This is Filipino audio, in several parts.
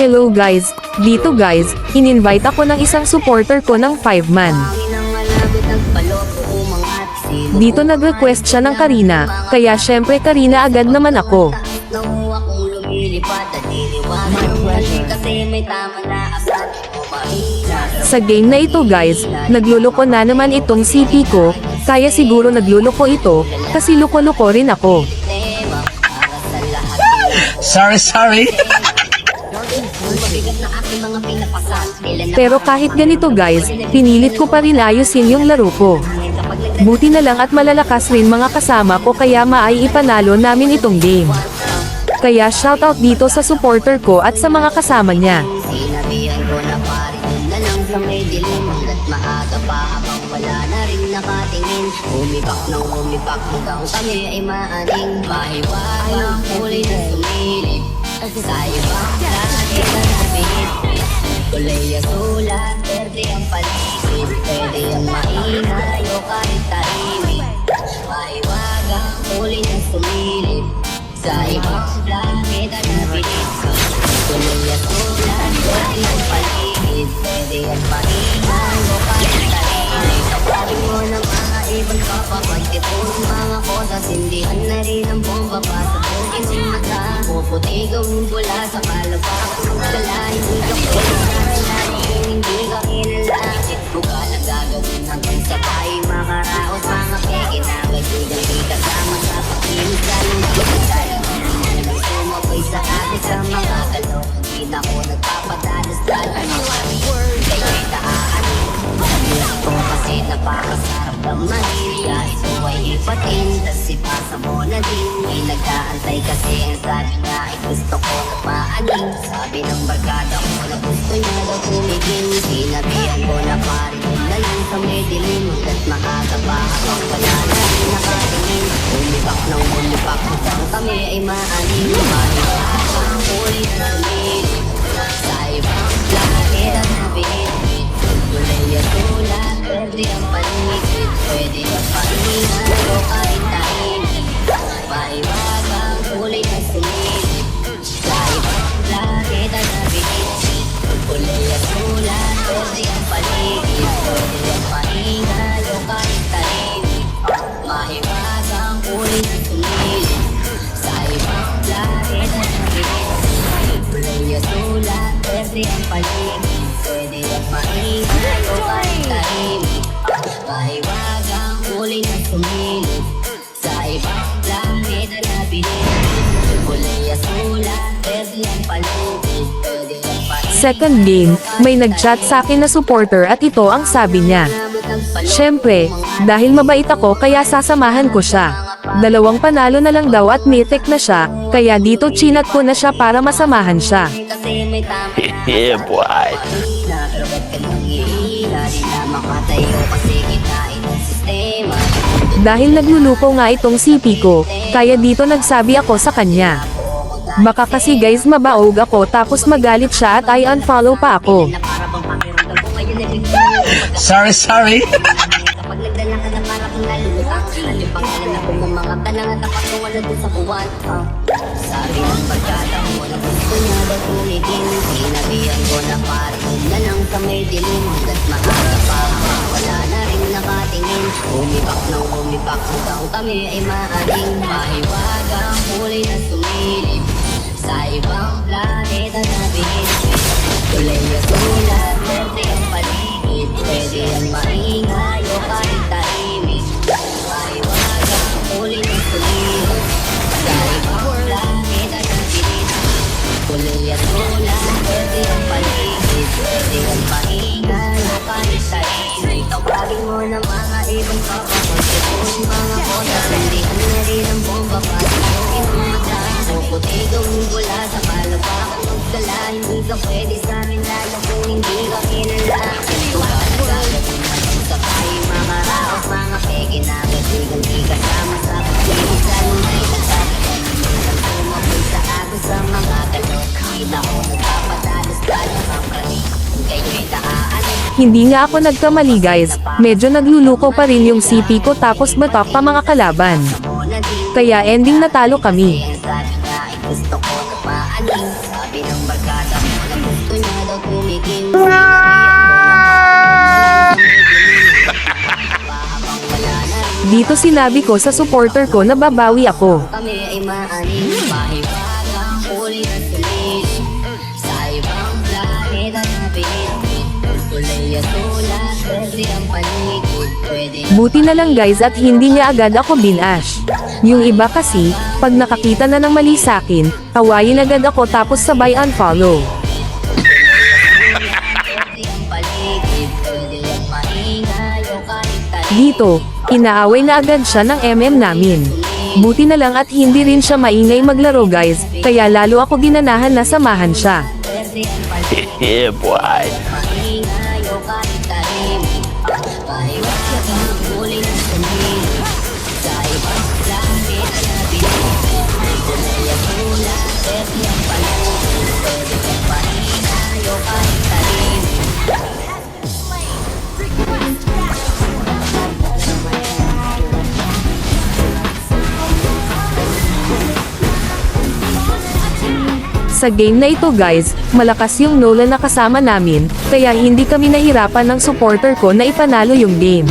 Hello guys, dito guys, in-invite ako ng isang supporter ko ng 5 man. Dito nag-request siya ng Karina, kaya syempre Karina agad naman ako. Sa game na ito guys, nagluloko na naman itong CP ko, kaya siguro nagluloko ito, kasi loko-loko rin ako. Sorry, sorry. Pero kahit ganito guys, pinilit ko pa rin ayusin yung laro ko. Buti na lang at malalakas rin mga kasama ko kaya maay ipanalo namin itong game. Kaya shoutout dito sa supporter ko at sa mga kasama niya. Sinabihan ko na pare na lang sa may dilim Hanggat maaga pa habang wala na rin nakatingin Umipak ng umipak hanggang kami ay maaning Mahiwagang kulay na sumilip Sa ibang lahat Kulay sulat, verde ang paligid Pwede ang maingay o kahit tahimik. Mahiwagang kulay na sumilip Sa ibang langit na nabihit Kulay at ulan, pwede ang paligid Pwede ang pahingan o kahit tahimik. Sabi mo ng mga ibang kapapagtipon Mga kodas, hindihan na rin ang bomba pa sa aking mata. Puputi gawin bula sa kalabak Magdala, hindi ka pwede Ito ay ipatin Tas ipasa mo na din. May nag-aantay kasi ang sabi niya Ay gusto ko na maaning Sabi ng barkada ko na gusto niya daw tumigil Sinabihan ko na pare doon na lang sa may dilim. Hanggat maaga pa habang wala na rin nakatingin Umipak ng umipak hanggang kami ay maaning Mahiwaga ang huli na lumilip Sa ibang langit ang nabihit. Kulay at ulan, pwede ang paligid Pwede ang pahinga o kahit tahimik Mahiwaga ang kulay na sumilip Sa ibang langit ang nabihit Kulay at ulan, pwede ang paligid Pwede ang pahinga o kahit tahimik Mahiwaga ang kulay na sumilip Sa ibang langit ang nabihit Kulay at ulan, pwede ang paligid Second game, may nag-chat sa akin na supporter at ito ang sabi niya. Syempre, dahil mabait ako kaya sasamahan ko siya. Dalawang panalo na lang daw at mythic na siya, kaya dito chinat ko na siya para masamahan siya. Yeah, boy. Dahil nagluluko nga itong CP ko, kaya dito nagsabi ako sa kanya. Baka kasi guys mabaog ako tapos magalit siya at I unfollow pa ako. Na Sorry, sorry. Kapag nagdala ka na para kang nalulutang Ano pang alam na kung mga ka na nga tapat mo wala dun sa buwan Sabi ng barkada mo na gusto niya daw tumigil Sinabihan ko na na lang sa may dilim Hanggat maaga pa wala na rin nakatingin Umipak ng umipak hanggang kami ay maaring Mahiwaga ang kulay na sumilip Sa ibang planeta na bihis Kulay at ulan, verde ang paligid Pwede ang maingay o kahit ka pwede sa amin Lalo kung hindi ka kilala. Gagawin natin sa tayo mga raos Mga peke na kaibigan Di kasama sa pagkilig Sa lunay na sabi Alam ko mapoy sa ako sa mga galok Kita ko nagpapadalos Kaya ang may daan Hindi nga ako nagkamali guys, medyo nagluluko pa rin yung CP ko tapos batok pa mga kalaban. Kaya ending natalo kami. Dito sinabi ko sa supporter ko na babawi ako. Kami ay maaning mahiwagang huli Sa ibang planeta na pinipit Kulay at tula, pwede ang paligid Pwede Buti na lang guys at hindi niya agad ako binash. Yung iba kasi, pag nakakita na ng mali sa akin, kawayin agad ako tapos sabay unfollow. Dito, inaaway na agad siya ng MM namin. Buti na lang at hindi rin siya maingay maglaro guys, kaya lalo ako ginanahan na samahan siya. Yeah, boy. Sa game na ito guys, malakas yung Nolan na kasama namin, kaya hindi kami nahirapan ng supporter ko na ipanalo yung game.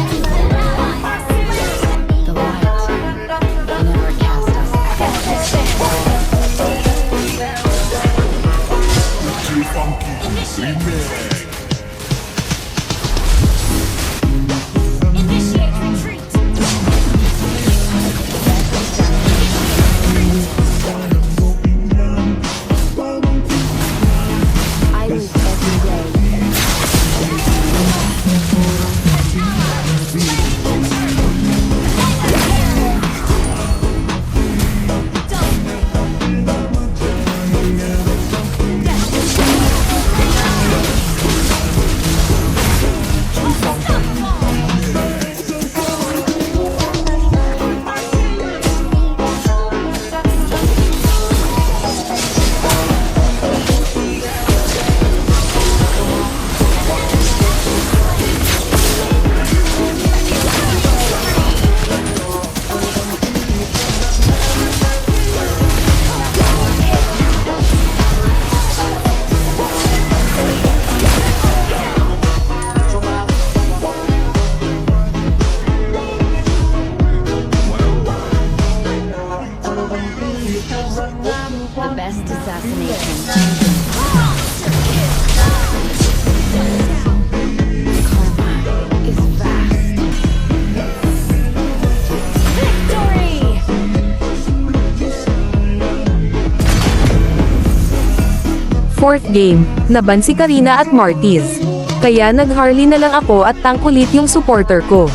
Fourth game, naban si Karina at Martiz. Kaya nag-Harley na lang ako at tangkulit yung supporter ko.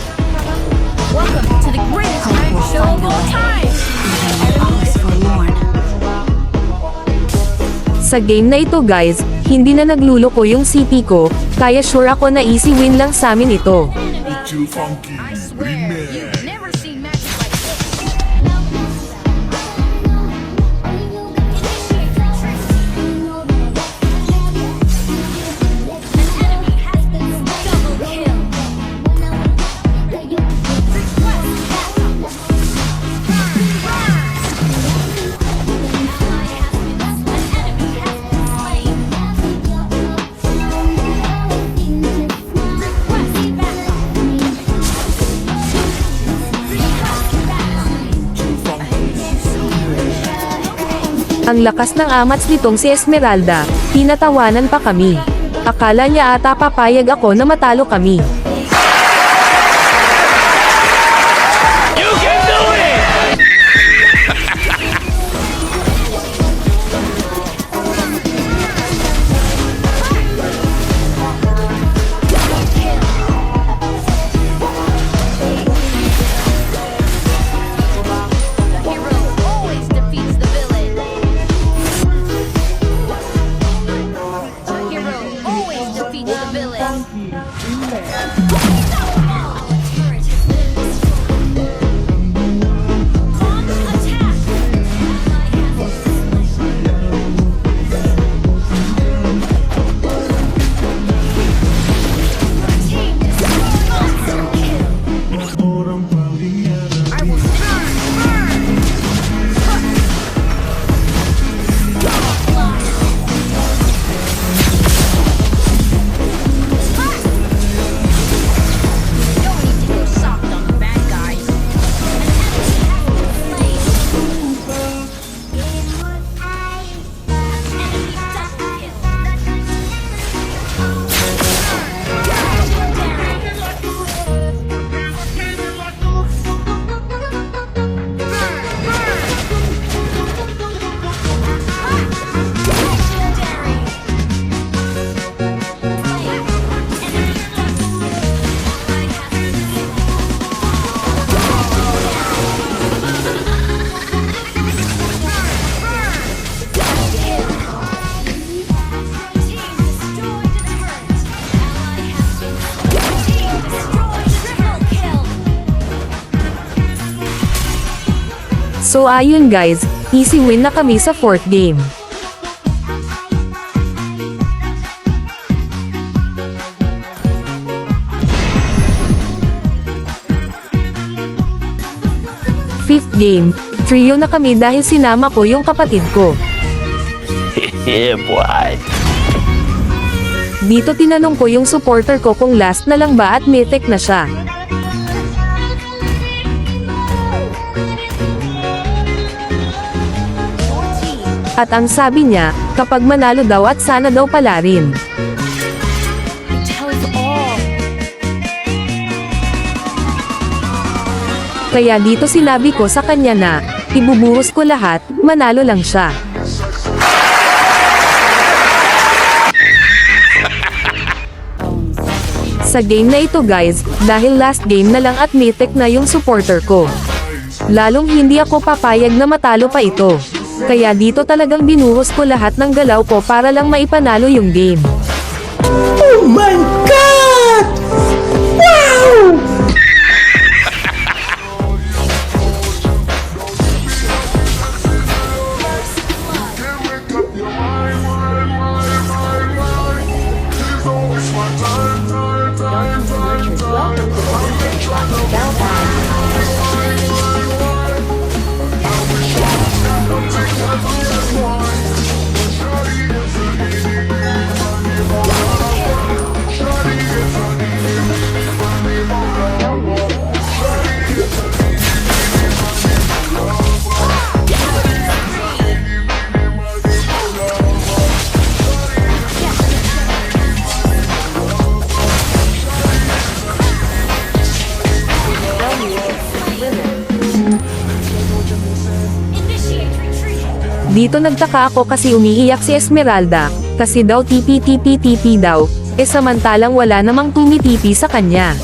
Sa game na ito guys, hindi na nagluloko yung CP ko, kaya sure ako na easy win lang sa amin ito. Too. Ang lakas ng amats nitong si Esmeralda, tinatawanan pa kami. Akala niya ata papayag ako na matalo kami. So ayun guys, easy win na kami sa fourth game. Fifth game, trio na kami dahil sinama ko yung kapatid ko. Yeah, boy. Dito tinanong ko yung supporter ko kung last na lang ba at mythic na siya. At ang sabi niya, kapag manalo daw at sana daw pala rin. Kaya dito sinabi ko sa kanya na, ibubuhos ko lahat, manalo lang siya. Sa game na ito guys, dahil last game na lang at mythic na yung supporter ko. Lalong hindi ako papayag na matalo pa ito. Kaya dito talagang binuhos ko lahat ng galaw ko para lang maipanalo yung game. Initiate Dito nagtaka ako kasi umiiyak si Esmeralda, kasi daw tipi-tipi-tipi daw, eh samantalang wala namang tumitipi sa kanya.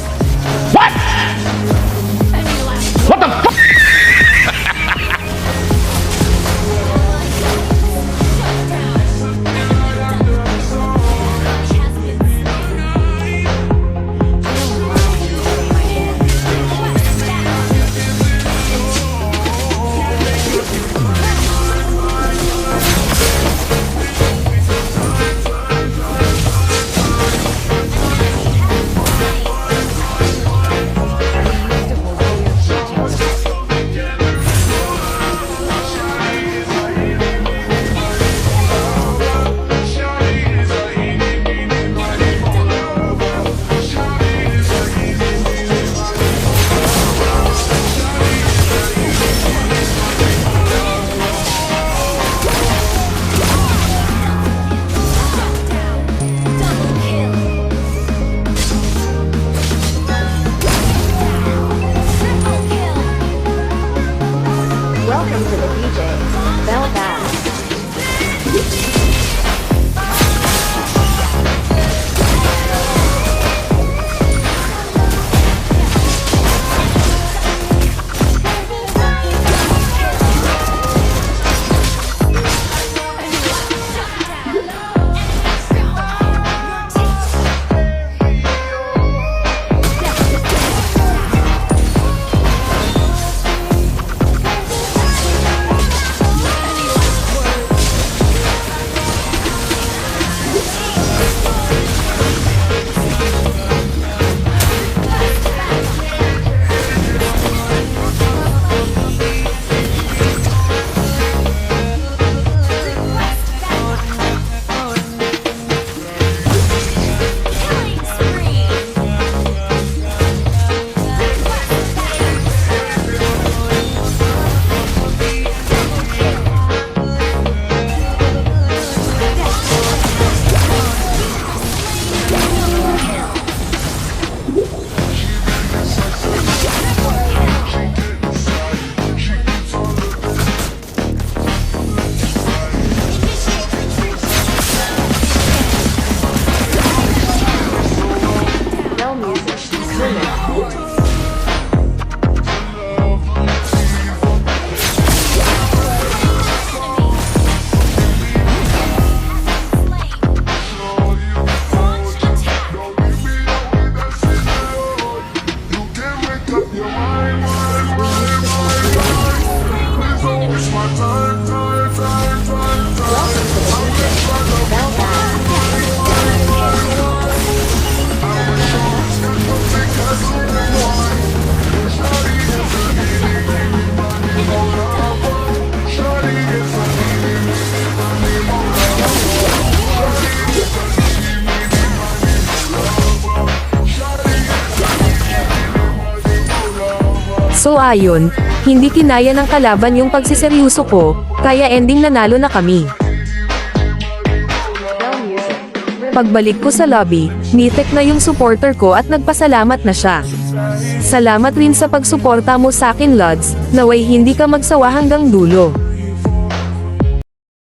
So ayon, hindi kinaya ng kalaban yung pagsiseryoso ko, kaya ending nanalo na kami. Pagbalik ko sa lobby, nitek na yung supporter ko at nagpasalamat na siya. Salamat rin sa pagsuporta mo sa akin Lods, naway hindi ka magsawa hanggang dulo.